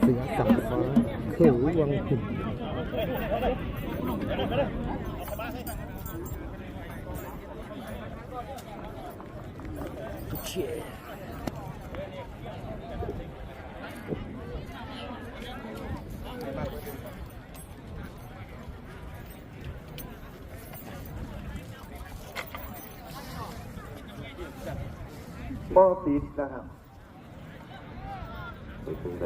เสือสับฟ้าเขียววังหิน บ่ติดนะครับ ไปตรงใด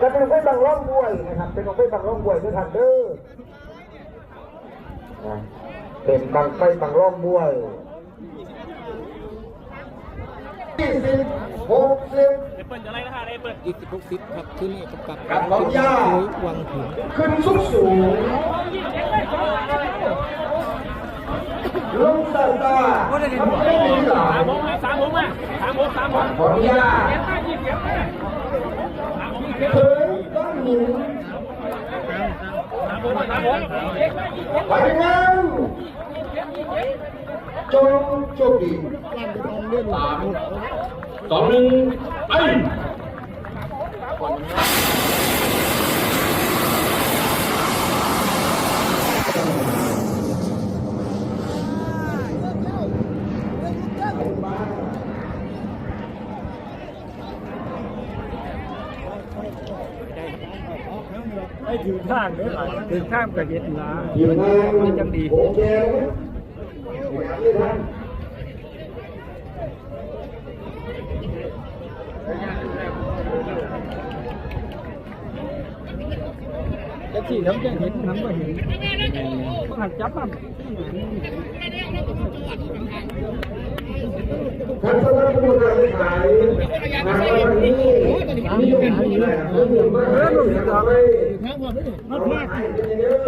จะเป็นไฟบางร่องบวยนะครับ เป็นของไฟบางร่องบวยด้วยทันเด้อนะเป็นบางไฟบางร่องบวยยี่สิบหกสิบยี่สิบหกสิบครับที่นี่กับกับกับของย่าเขียววังหินขึ้นสูงสูงลงตาตาทำให้มีหลายสามผมอะสามผมสามผมขออนุญาตเคยต้องหนุนสามผมสามผมไปงานจงโ cái thứ có nhiều phải không? Cho cho đi tạm. Còn anh ถือข้างเด้อถือข้างกับเย็นลาอยู่งานมันจังดีโอเคไหมแล้วที่น้ำจะเห็นน้ำก็เห็นก็หันจับมันท่านสวัสดิ์ผู้นำขายงานวันนี้นิยมผู้แหล่เรื่องมากเรื่องทำให้ เอามาให้เยอะ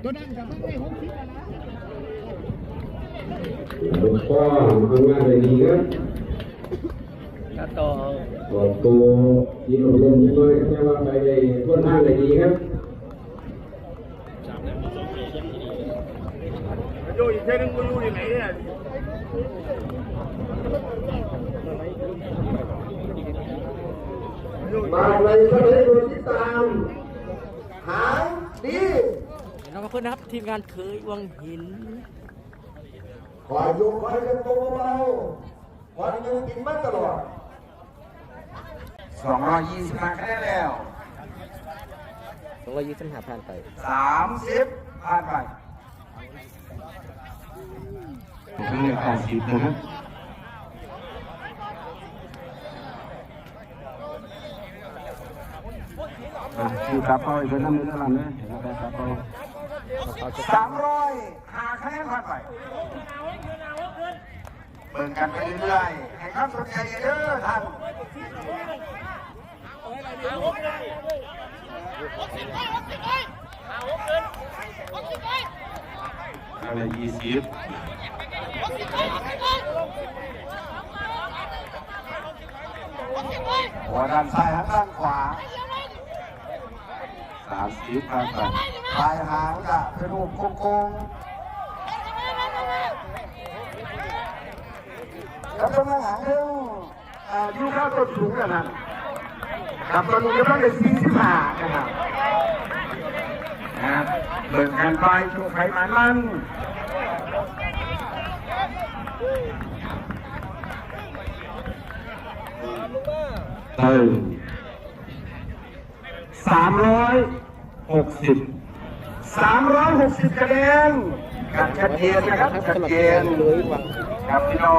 หลวงพ่อทำงานได้ดีครับ กระต่อ บอกตัวที่ลงลงด้วยแค่ว่าไปได้ทั่วทางได้ดีครับ โยอีกเท่นึงกูอยู่ที่ไหนเนี่ย มาเลยก็เลยดูที่ตาม หางดี น้อง เพื่อนนะครับ ทีมงานเคยวังหินคอยอยู่คอยกันตัวเบาคอยยังกินมาตลอดสองร้อยยี่สิบมาคะแนนแล้วสองร้อยยี่สิบห้าพันไปสามสิบผ่านไปทั้งเรื่องการสิบนะครับอะอยู่กับเขาอีกเป็นน้ำมือน้ำลำเลยแล้วแต่กับเขา สามร้อยหาคะแนนผ่านไปเบิ่งกันไปเรื่อยๆให้ความสนใจเยอะๆท่านอะไรยี่สิบหัวด้านซ้ายหันด้านขวาสามสิบผ่านไปผ่ ปลายหางกับกระดูกโค้งๆแล้วตรงหางเรื่องอ่ายูข้าวต้นสูงนะครับกับตอนนี้กำลังได้สี่สิบห้านะครับนะครับเบิ่งกันไปชูไขมันมันเติมสามร้อยหกสิบ สามร้อยหกสิบคะแนนชัดเจนนะครับชัดเจนครับพี่น้อง